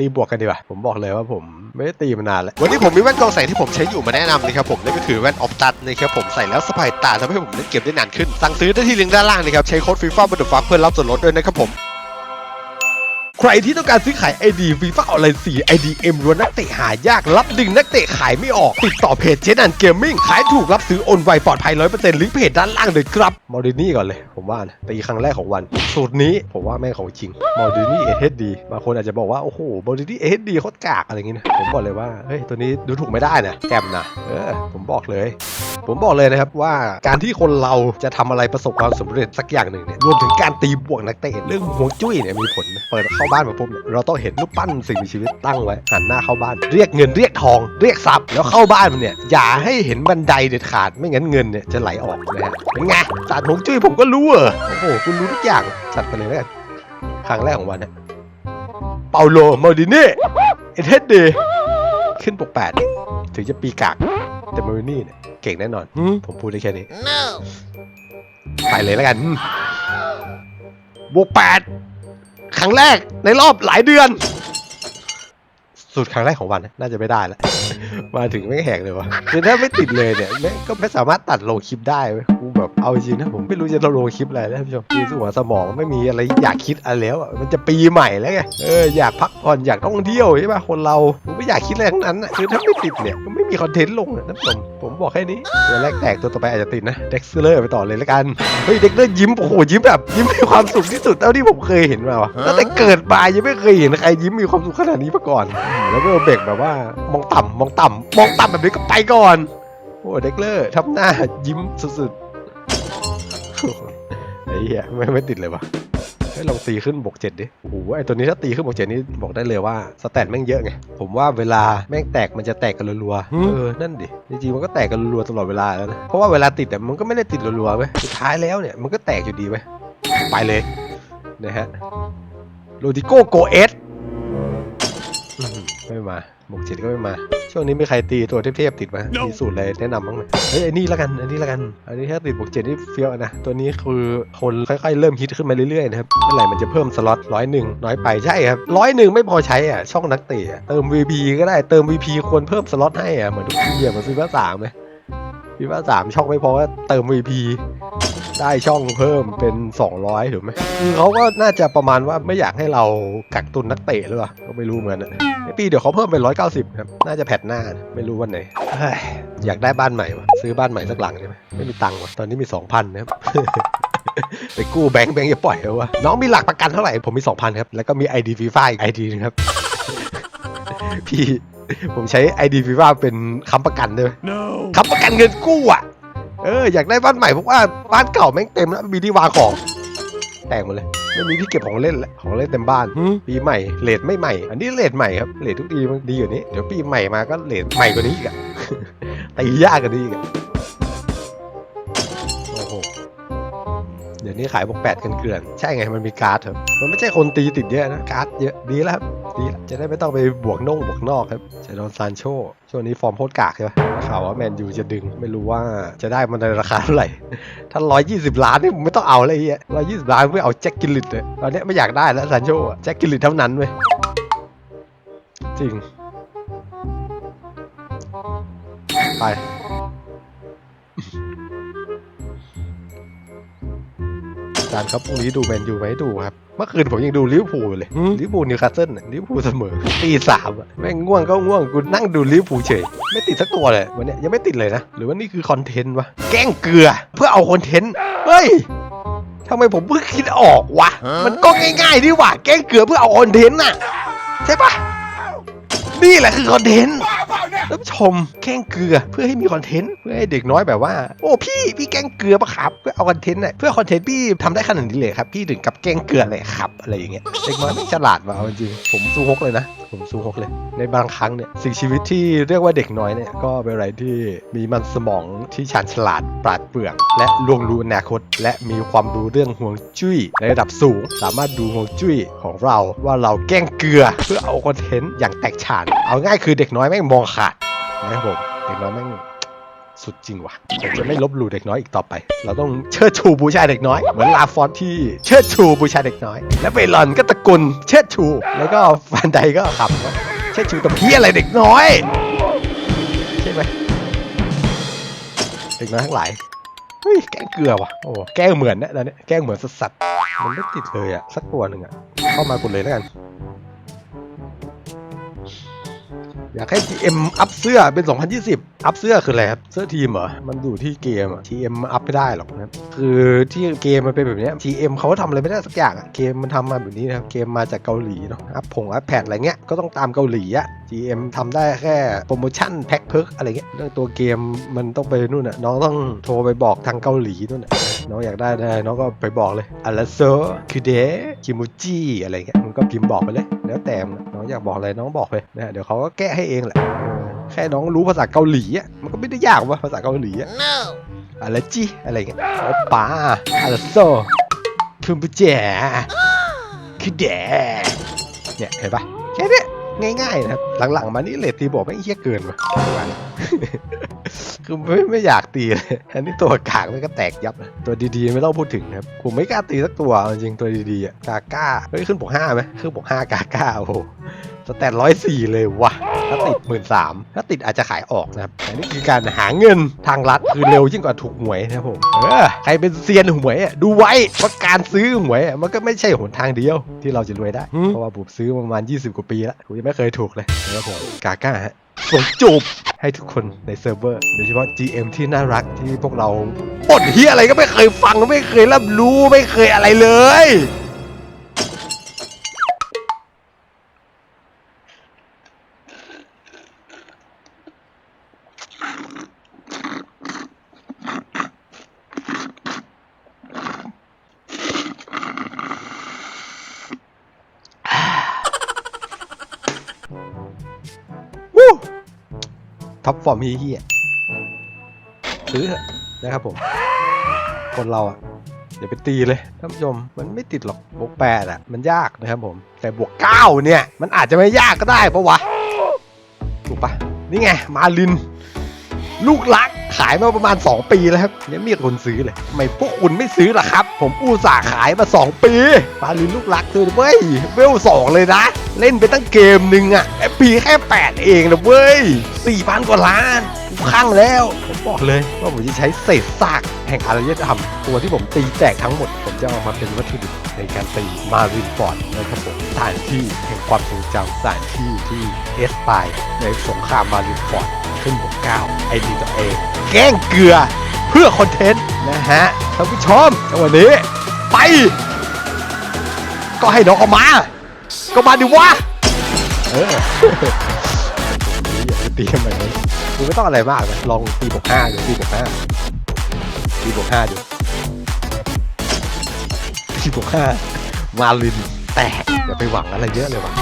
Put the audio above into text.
ตีบวกกันดีกว่าผมบอกเลยว่าผมไม่ได้ตีมานานแล้ววันนี้ผมมีแว่นกองแสงที่ผมใช้อยู่มาแนะนำนะครับผมนั่นก็คือแว่นออฟตัดนะครับผมใส่แล้วสบายตาทำให้ผมเล่นเกมได้นานขึ้นสั่งซื้อได้ที่ลิงก์ด้านล่างนะครับใช้โค้ดฟีฟ่าบัตเตอร์ฟักเพื่อรับส่วนลดด้วยนะครับผม ใครที่ต้องการซื้อขาย ID ฟีฟ่าออนไลน์4 IDM รวนนักเตะหายากรับดึงนักเตะขายไม่ออก ติดต่อเพจเจนันเกมมิ่งขายถูกรับซื้อโอนไวปลอดภัย100%ลิงก์เพจด้านล่างเลยครับมอรินี่ก่อนเลย ผมว่านะตีครั้งแรกของวัน สูตรนี้ผมว่าแม่งของจริงมอรินี่เอเดีบางคนอาจจะบอกว่า โอ้โหมอรินี่เอดีโคตรกากอะไรอย่างงี้นะผมบอกเลยว่าเฮ้ยตัวนี้ดูถูกไม่ได้นะแกมนะเออผมบอกเลย ผมบอกเลยนะครับว่าการที่คนเราจะทำอะไรประสบความสำเร็จสักอย่างหนึ่งเนี่ยรวมถึงการตีบวกนักเตะเรื่องห่วงจุ้ยเนี่ยมีผลเปิดเข้าบ้านมาปุ๊บเนี่ยเราต้องเห็นรูปปั้นสิ่งมีชีวิตตั้งไว้หันหน้าเข้าบ้าน เรียกเงินเรียกทอง เรียกทรัพย์แล้วเข้าบ้านมันเนี่ยอย่าให้เห็นบันไดเด็ดขาดไม่งั้นเงินเนี่ยจะไหลออกนะฮะเป็นไงศาสตร์ห่วงจุ้ยผมก็รู้เหรอโอ้โหคุณรู้ทุกอย่างจัดไปเลยแล้วกันครั้งแรกของวันเนี่ยเปาโลมาดิเน่เอเทสเดขึ้นปกแปดถึงจะปีกากแต่มารินี่เนี่ยเก่งแน่นอน ผมพูดได้แค่นี้ ไปเลยแล้วกันอืมบวกแปด ครั้งแรกในรอบหลายเดือนสุดครั้งแรกของวันน่าจะไม่ได้ละมาถึงไม่แหกเลยวะคือถ้าไม่ติดเลยเนี่ยไม่ก็ไม่สามารถตัดลงคลิปได้เว้ย แบบเอาจริงนะผมไม่รู้จะลงคลิปอะไรแล้วท่านผู้ชมคือหัวสมองไม่มีอะไรอยากคิดอะไรแล้วอะมันจะปีใหม่แล้วไงเอออยากพักผ่อนอยากท่องเที่ยวใช่ป่ะคนเราผมไม่อยากคิดอะไรทั้งนั้นอะคือถ้าไม่ติดเนี่ยก็ไม่มีคอนเทนต์ลงอะท่านผู้ชมผมบอกแค่นี้ตัวแรกแตกตัวต่อไปอาจจะติดนะเด็กซ์เลอร์ไปต่อเลยแล้วกันเฮ้ยเด็กเลอร์ยิ้มโอ้โหยิ้มแบบยิ้มมีความสุขที่สุดเท่าที่ผมเคยเห็นมาวะตั้งแต่เกิดมายังไม่เคยเห็นใครยิ้มมีความสุขขนาดนี้มาก่อน แล้วก็เบรกแบบว่ามองต่ำมองต่ำมองต่ำแบบนี้ก็ไปก่อนโอ้เด็กเลอร์ทำหน้ายิ้มสุดๆ ไอ้เหี้ยไม่ไม่ติดเลยวะให้ลองตีขึ้นบวกเจ็ดดิ โอ้โห ไอ้ตัวนี้ถ้าตีขึ้นบวกเจ็ดนี่บอกได้เลยว่าสแตทแม่งเยอะไง ผมว่าเวลาแม่งแตกมันจะแตกกันรัวๆ เออ นั่นดิ จริงๆ มันก็แตกกันรัวๆตลอดเวลาแล้วนะ เพราะว่าเวลาติดแต่มันก็ไม่ได้ติดรัวๆเว้ย สุดท้ายแล้วเนี่ยมันก็แตกอยู่ดีเว้ย ไปเลยนะฮะ โรดิโก้โกเอสอืม ไม่มาบวกเจ็ดก็ไม่มา ช่วงนี้มีใครตีตัวเทพๆติดไหมมีสูตรอะไรแนะนำบ้างไหมเฮ้ยไอ้นี่ละกัน อันนี้ละกัน อันนี้ถ้าติดบวกเจ็ดนี่เฟี้ยวนะ ตัวนี้คือคนค่อยๆเริ่มฮิตขึ้นมาเรื่อยๆนะครับ เมื่อไหร่มันจะเพิ่มสล็อตร้อยหนึ่งน้อยไปใช่ครับร้อยหนึ่งไม่พอใช้อะ ช่องนักเตะอะเติม VP ก็ได้ เติม VP ควรเพิ่มสล็อตให้อะ เหมือนทุกทีอะเหมือนฟีฟ่าสามไหมฟีฟ่าสามช่องไม่พอก็เติม VP ได้ช่องเพิ่มเป็น 200 ถูกไหมคือเขาก็น่าจะประมาณว่าไม่อยากให้เรากักตุนนักเตะหรือเปล่าก็ไม่รู้เหมือนกันอะในปีเดี๋ยวเขาเพิ่มเป็น 190 ครับ น่าจะแพทหน้านะไม่รู้วันไหนเฮ้ยอยากได้บ้านใหม่วะซื้อบ้านใหม่สักหลังได้ไหมไม่มีตังค์วะตอนนี้มี 2,000นะครับไปกู้แบงค์แบงค์จะปล่อยเอาวะน้องมีหลักประกันเท่าไหร่ผมมี 2,000 ครับ แล้วก็มี ID FIFA อีก ID นึงครับ พี่ผมใช้ ID FIFA เป็นค้ำประกันได้ไหมค้ำประกันเงินกู้อะ เอออยากได้บ้านใหม่เพราะว่าบ้านเก่าแม่งเต็มแล้วมีที่วางของ แตกหมดเลยไม่มีที่เก็บของเล่นแล้วของเล่นเต็มบ้านปีใหม่เลทไม่ใหม่ อันนี้เลทใหม่ครับเลททุกปีมันดีอยู่านี้เดี๋ยวปีใหม่มาก็เลทใหม่กว่านี้อีกอะตียากกว่านี้อีกอะ ดี๋ยวนี้ขายพวกแปดกันเกลื่อนใช่ไงมันมีการ์ดครับมันไม่ใช่คนตีติดเยอะนะการ์ดเยอะดีแล้วครับดีแล้วจะได้ไม่ต้องไปบวกน่งบวกนอกครับจะโดนซานโชช่วงนี้ฟอร์มโคตรกากใช่ปะข่าวว่าแมนยูจะดึงไม่รู้ว่าจะได้มันในราคาเท่าไหร่ถ้า120ล้านนี่ไม่ต้องเอาเลยไอ้เฮีย120ล้านไม่เอาแจ็คกิลลิตเลยตอนนี้ไม่อยากได้แล้วซานโชแจ็คกิลลิตเท่านั้นเว้ยจริง ไป จารย์ครับพรุ่งนี้ดูแมนยูไหมดูครับ เมื่อคืนผมยังดูลิเวอร์พูลเลยลิเวอร์พูลนิวคาสเซิลน่ะลิเวอร์พูลเสมอตีสามอะแม่งง่วงก็ง่วงกูนั่งดูลิเวอร์พูลเฉยไม่ติดสักตัวเลยวันเนี้ยยังไม่ติดเลยนะ หรือว่านี่คือคอนเทนต์วะแกล้งเกลือเพื่อเอาคอนเทนต์เฮ้ยทำไมผมเพิ่งคิดออกวะมันก็ง่ายๆดีหว่าแกล้งเกลือเพื่อเอาคอนเทนต์น่ะใช่ปะนี่แหละคือคอนเทนต์ ท่านผู้ชมแกล้งเกลือเพื่อให้มีคอนเทนต์เพื่อให้เด็กน้อยแบบว่า โอ้พี่พี่แกล้งเกลือปะครับเพื่อเอาคอนเทนต์เน่ะเพื่อคอนเทนต์พี่ทำได้ขนาดนี้เลยครับพี่ถึงกับแกล้งเกลือเลยครับอะไรอย่างเงี้ยเด็กน้อยไม่ฉลาดว่ะเอาจริงผมสู้ฮกเลยนะ ผมสู้ฮกเลย ในบางครั้งเนี่ยสิ่งชีวิตที่เรียกว่าเด็กน้อยเนี่ยก็เป็นอะไรที่มีมันสมองที่ชาญฉลาดปราดเปรื่อง และลวงรู้อนาคต และมีความรู้เรื่องห่วงจุ้ยในระดับสูง สามารถดูห่วงจุ้ยของเราว่าเราแกล้งเกลือ เพื่อเอาคอนเทนต์อย่างแตกฉาน เอาง่ายคือเด็กน้อยแม่งมองขาด นะครับผมเด็กน้อยแม่งสุดจริงว่ะผมจะไม่ลบหลู่เด็กน้อยอีกต่อไป เราต้องเชิดชูบูชาเด็กน้อย เหมือนลาฟอนที่เชิดชูบูชาเด็กน้อย และเบลอนก็ตะกุนเชิดชู แล้วก็ฟันไดก็ขำว่าเชิดชูตะเพี่อะไรเด็กน้อยใช่ไหมเด็กน้อยทั้งหลายเฮ้ยแก้งเกลือว่ะโอ้แก้งเหมือนนะตอนนี้แก้งเหมือนสัสๆมันไม่ติดเลยอะสักตัวหนึ่งอะเข้ามากดเลยแล้วกัน อยากให้ GM อัพเสื้อเป็น 2020 อัพเสื้อคืออะไรครับ เสื้อทีมเหรอ มันอยู่ที่เกมอะ GM อัพไม่ได้หรอกนะคือที่เกมมันเป็นแบบนี้ย GM เขาก็ทำอะไรไม่ได้สักอย่างอะเกมมันทำมาแบบนี้นะครับ เกมมาจากเกาหลีเนาะ อัพผงอัพแพดอะไรเงี้ย ก็ต้องตามเกาหลีอะ GM ทำได้แค่โปรโมชั่นแพ็คเพิร์กอะไรเงี้ย เรื่องตัวเกมมันต้องไปนู่นอะน้องต้องโทรไปบอกทางเกาหลีนู่นอะน้องอยากได้ได้น้องก็ไปบอกเลยอาราโซคือเดคิมูจิอะไรเงี้ย ก็พิมพ์บอกไปเลย แล้วแต่มันน้องอยากบอกอะไรน้องบอกไปนะเดี๋ยวเขาก็แก้ให้เองแหละเออแค่น้องรู้ภาษาเกาหลีอะมันก็ไม่ได้ยากวะภาษาเกาหลีอะ No. อะไรจิอะไรเงี้ยโอปาอาราโซคุมบุเจคือเดเนี่ยเห็นปะแค่เนี้ยง่ายๆนะครับหลังๆมานี่เลทตีบอกไม่งเฮี้ยเกินว่ะ คือไม่ไม่อยากตีเลย อันนี้ตัวกากมันก็แตกยับเลยตัวดีๆไม่ต้องพูดถึงนะครับ ผมไม่กล้าตีสักตัวเอาจริงตัวดีๆอะ กาก้า เฮ้ยขึ้นบวกห้าไหมขึ้นบวกห้ากาก้าโอ้โหสแตทร้อยสี่เลยวะถ้าติดหมื่นสามถ้าติดอาจจะขายออกนะครับอันนี้คือการหาเงินทางลัดคือเร็วยิ่งกว่าถูกหวยนะครับผม เออ ใครเป็นเซียนหวยอะดูไว้ว่าการซื้อหวยอะมันก็ไม่ใช่หนทางเดียวที่เราจะรวยได้ เพราะว่าผมซื้อมาประมาณ 20 กว่าปีแล้วผมยังไม่เคยถูกเลยนะครับผมกาก้าฮะ ส่งจูบให้ทุกคนในเซิร์ฟเวอร์โดยเฉพาะ GM ที่น่ารักที่พวกเราปดเฮียอะไรก็ไม่เคยฟังไม่เคยรับรู้ไม่เคยอะไรเลย ฟอร์มเฮียซื้อนะครับผม คนเราอะอย่าไปตีเลยท่านผู้ชมมันไม่ติดหรอกบวกแปดอะ มันยากนะครับผม แต่บวกเก้าเนี่ย มันอาจจะไม่ยากก็ได้ปะวะ ถูกปะนี่ไง มาลิน ลูกรักขายมาประมาณ 2 ปีแล้วครับยังม่มีคนซื้อเลยทำไมพวกคุณไม่ซื้อล่ะครับ ผมอุตส่าห์ขายมา 2 ปี มาลินลูกรักซื้อเว้ยเวลสองเลยนะ เล่นไปตั้งเกมหนึ่งอะเอพีแค่8เองนะเว้ย4,000กว่าล้านข้างแล้วผมบอกเลยว่าผมจะใช้เศษซากแห่งอารยธรรม ตัวที่ผมตีแตกทั้งหมด ผมจะเอามาเป็นวัตถุดิบในการตีมารินฟอร์ดนะครับผมสถานที่แห่งความทรงจำสถานที่ที่เอสปายในสงครามมารินฟอร์ดขึ้นบวกเก้าไอดีตัวเอง แกล้งเกลือเพื่อคอนเทนต์นะฮะท่านผู้ชมวันนี้ ไป ก็ให้น้องเอามา ก็มาดิวะเอออย่าไปตีทำไมเลยคุณไม่ต้องอะไรมากนะลองตีบวกห้าดูตีบวกห้าตีบวกห้าดูตีบวกห้ามาลินแตกอย่าไปหวังอะไรเยอะเลยว่ะ